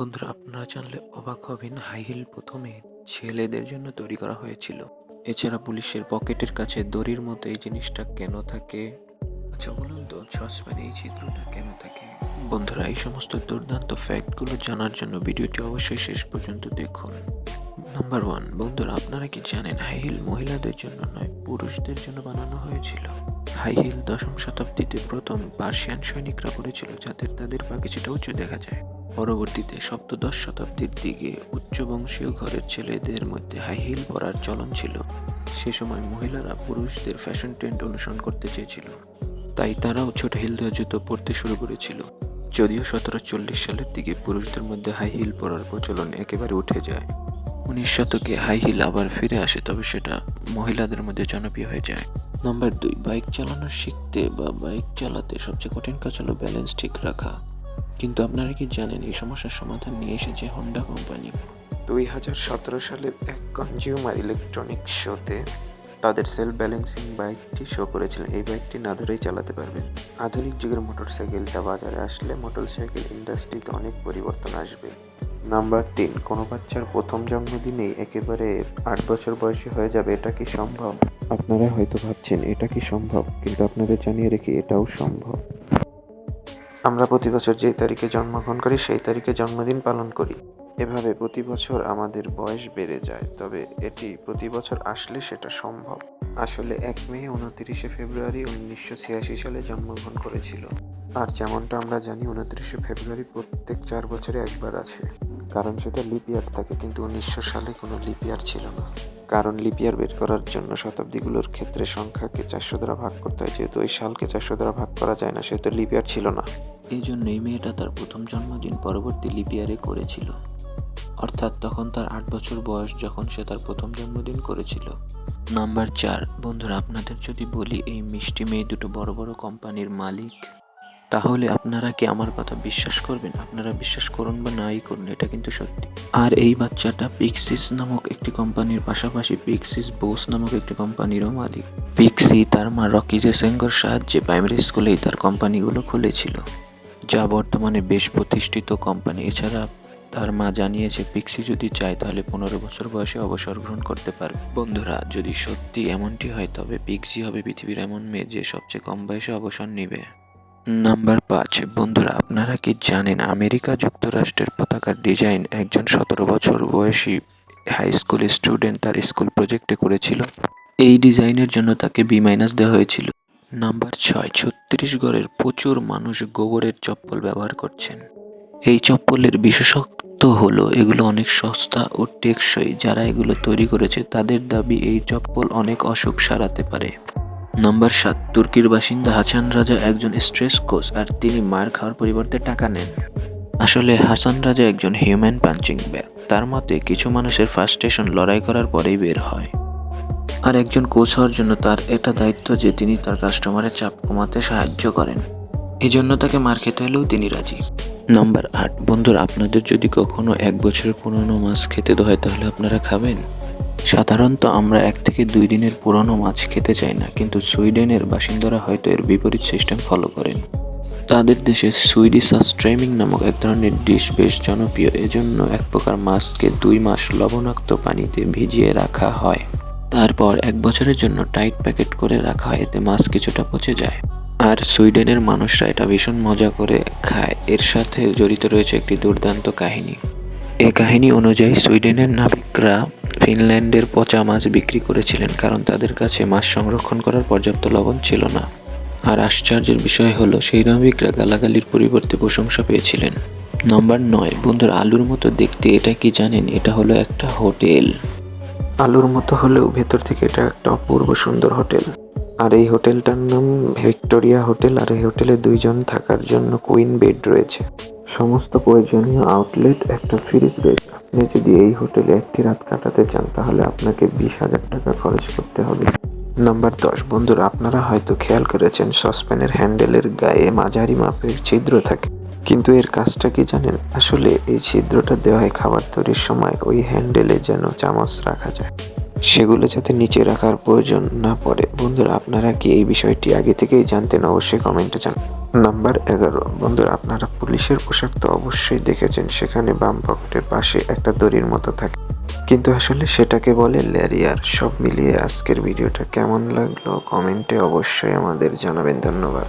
বন্ধুরা, আপনারা জানলে অবাক হবেন, হাই হিল প্রথমে ছেলেদের জন্য তৈরি করা হয়েছিল। এছাড়া পুলিশের পকেটের কাছে দড়ির মতো এই জিনিসটা কেন থাকে? আচ্ছা বলুন তো সসপ্যানে এই চিত্রটা কেন থাকে? বন্ধুরা, এই সমস্ত দুর্দান্ত ফ্যাক্টগুলো জানার জন্য ভিডিওটি অবশ্যই শেষ পর্যন্ত দেখুন। নাম্বার ওয়ান বন্ধুরা, আপনারা কি জানেন, হাই হিল মহিলাদের জন্য নয়, পুরুষদের জন্য বানানো হয়েছিল? হাই হিল দশম শতাব্দীতে প্রথম পার্সিয়ান সৈনিকরা পড়েছিল যাতে তাদের পা কিছুটা উঁচু দেখা যায়। পরবর্তীতে সপ্তদশ শতাব্দীর দিকে উচ্চবংশীয় ঘরের ছেলেদের মধ্যে হাই হিল পরার চলন ছিল। সে সময় মহিলারা পুরুষদের ফ্যাশন ট্রেন্ড অনুসরণ করতে চেয়েছিল। তাই তারাও ছোট হিল দেওয়া জুতো পরতে শুরু করেছিল। যদিও সতেরো চল্লিশ সালের দিকে পুরুষদের মধ্যে হাই হিল পরার প্রচলন একেবারে উঠে যায়। উনিশ শতকে হাই হিল আবার ফিরে আসে, তবে সেটা মহিলাদের মধ্যে জনপ্রিয় হয়ে যায়। নম্বর দুই বাইক চালানো শিখতে বা বাইক চালাতে সবচেয়ে কঠিন কাজ হলো ব্যালেন্স ঠিক রাখা। কিন্তু আপনারা কি জানেন এই সমস্যার সমাধান নিয়ে এসেছে হন্ডা কোম্পানি দুই হাজার সতেরো সালের এক কনজিউমার ইলেকট্রনিক শোতে তাদের সেলফ ব্যালেন্সিং বাইকটি শো করেছিলেন এই বাইকটি না ধরেই চালাতে পারবেন। আধুনিক যুগের মোটরসাইকেলটা বাজারে আসলে মোটরসাইকেল ইন্ডাস্ট্রিতে অনেক পরিবর্তন আসবে। নাম্বার তিন, কোনো বাচ্চার প্রথম জন্মদিনেই একেবারে আট বছর বয়সী হয়ে যাবে, এটা কি সম্ভব? আপনারা হয়তো ভাবছেন, এটা কি সম্ভব? কিন্তু আপনাদের জানিয়ে রেখে, এটাও সম্ভব। আমরা প্রতি বছর যে তারিখে জন্মগ্রহণ করি, সেই তারিখে জন্মদিন পালন করি। এভাবে প্রতি বছর আমাদের বয়স বেড়ে যায়, তবে এটি প্রতি বছর আসলে সেটা সম্ভব। আসলে এক মে উনত্রিশে ফেব্রুয়ারি উনিশশো ছিয়াশি সালে জন্মগ্রহণ করেছিল। আর যেমনটা আমরা জানি, উনত্রিশে ফেব্রুয়ারি প্রত্যেক চার বছরে একবার আছে। কারণ সেটা লিপিয়ার থাকে কিন্তু উনিশশো সালে কোনো লিপিয়ার ছিল না। কারণ লিপিয়ার বের করার জন্য শতাব্দীগুলোর ক্ষেত্রে সংখ্যাকে চারশো দ্বারা ভাগ করতে হয়, যেহেতু ওই সালকে চারশো দ্বারা ভাগ করা যায় না, সেহেতু লিপিয়ার ছিল না। এই জন্য এই মেয়েটা তার প্রথম জন্মদিন পরবর্তী লিপিয়ারে করেছিল। অর্থাৎ তখন তার আট বছর বয়স যখন সে তার প্রথম জন্মদিন করেছিল। নাম্বার চার, বন্ধুরা, আপনাদের যদি বলি এই মিষ্টি মেয়ে দুটো বড় বড় কোম্পানির মালিক। তাহলে আপনারা কি আমার কথা বিশ্বাস করবেন? আপনারা বিশ্বাস করুন বা নাই করুন, এটা কিন্তু সত্যি। আর এই বাচ্চাটা পিক্সিস নামক একটি কোম্পানির পাশাপাশি পিক্সিস বোস নামক একটি কোম্পানিরও মালিক। পিক্সি তার মা রকি জেসেঙ্গর সাহায্যে প্রাইমারি স্কুলেই তার কোম্পানিগুলো খুলেছিল। যা বর্তমানে বেশ প্রতিষ্ঠিত কোম্পানি। এছাড়া তার মা জানিয়েছে পিক্সি যদি চায় তাহলে পনেরো বছর বয়সে অবসর গ্রহণ করতে পারবে। বন্ধুরা, যদি সত্যি এমনটি হয়, তবে পিক্সি হবে পৃথিবীর এমন মেয়ে যে সবচেয়ে কম বয়সে অবসর নেবে। নাম্বার পাঁচ। বন্ধুরা, আপনারা কি জানেন আমেরিকা যুক্তরাষ্ট্রের পতাকার ডিজাইন একজন সতেরো বছর বয়সী হাই স্কুল স্টুডেন্ট তার স্কুল প্রজেক্টে করেছিল? এই ডিজাইনের জন্য তাকে বি মাইনাস দেওয়া হয়েছিল। নাম্বার ছয় ছত্তিশগড়ের প্রচুর মানুষ গোবরের চপ্পল ব্যবহার করছেন। এই চপ্পলের বিশেষত্ব হলো এগুলো অনেক সস্তা ও টেকসই। যারা এগুলো তৈরি করেছে, তাদের দাবি এই চপ্পল অনেক অসুখ সারাতে পারে। নাম্বার সাত, তুর্কির বাসিন্দা হাসান রাজা একজন স্ট্রেস কোচ আর তিনি মার খাওয়ার পরিবর্তে টাকা নেন। আসলে হাসান রাজা একজন হিউম্যান পাঞ্চিং ব্যাগ তার মতে, কিছু মানুষের ফার্স্টেশন লড়াই করার পরেই বের হয়। আর একজন কোচ হওয়ার জন্য তার এটা দায়িত্ব যে তিনি তার কাস্টমারের চাপ কমাতে সাহায্য করেন। এই জন্য তাকে মার খেতে হলেও তিনি রাজি। নাম্বার আট, বন্ধুরা, আপনাদের যদি কখনো এক বছরের পুরনো মাছ খেতে হয়, তাহলে আপনারা খাবেন? সাধারণত আমরা এক থেকে দুই দিনের পুরনো মাছ খেতে চাই না, কিন্তু সুইডেনের বাসিন্দারা হয়তো এর বিপরীত সিস্টেম ফলো করেন। তাদের দেশে সুইডিশা স্ট্রেমিং নামক এক ধরনের ডিশ বেশ জনপ্রিয়, এজন্য এক প্রকার মাছকে দুই মাস লবণাক্ত পানিতে ভিজিয়ে রাখা হয়। তারপর এক বছরের জন্য টাইট প্যাকেট করে রাখা হয়, এতে মাছ কিছুটা পচে যায়। আর সুইডেনের মানুষরা এটা ভীষণ মজা করে খায়। এর সাথে জড়িত রয়েছে একটি দুর্দান্ত কাহিনী। এ কাহিনী অনুযায়ী সুইডেনের নাবিকরা ফিনল্যান্ডের পচা মাছ বিক্রি করেছিলেন কারণ তাদের কাছে মাছ সংরক্ষণ করার পর্যাপ্ত লবণ ছিল না। আর আশ্চর্যের বিষয় হলো, সেই নাবিকরা গালাগালির পরিবর্তে প্রশংসা পেয়েছিলেন। নম্বর নয়, বন্ধুর, আলুর মতো দেখতে এটা কি জানেন? এটা হলো একটা হোটেল। আলুর মতো হলেও ভেতর থেকে এটা একটা অপূর্ব সুন্দর হোটেল। আর এই হোটেলটার নাম ভিক্টোরিয়া হোটেল, আর এই হোটেলে দুইজন থাকার জন্য কুইন বেড রয়েছে। সমস্ত প্রয়োজনীয় আউটলেট একটা ফ্রিজ রয়েছে আপনি যদি এই হোটেলে একটি রাত কাটাতে চান, তাহলে আপনাকে বিশ হাজার টাকা খরচ করতে হবে। নাম্বার দশ, বন্ধুরা, আপনারা হয়তো খেয়াল করেছেন, সসপ্যানের হ্যান্ডেলের গায়ে মাঝারি মাপের ছিদ্র থাকে। কিন্তু এর কাজটা কি জানেন? আসলে এই ছিদ্রটা দেওয়া হয় খাবার তৈরির সময় ওই হ্যান্ডেলে যেন চামচ রাখা যায়। সেগুলো যাতে নিচে রাখার প্রয়োজন না পড়ে। বন্ধুরা, আপনারা কি এই বিষয়টি আগে থেকেই জানতেন? অবশ্যই কমেন্টে জানান নাম্বার এগারো। বন্ধুরা, আপনারা পুলিশের পোশাক তো অবশ্যই দেখেছেন। সেখানে বাম পকেটের পাশে একটা দড়ির মতো থাকে। কিন্তু আসলে সেটাকে বলে ল্যারিয়ার সব মিলিয়ে আজকের ভিডিওটা কেমন লাগল? কমেন্টে অবশ্যই আমাদের জানাবেন। ধন্যবাদ।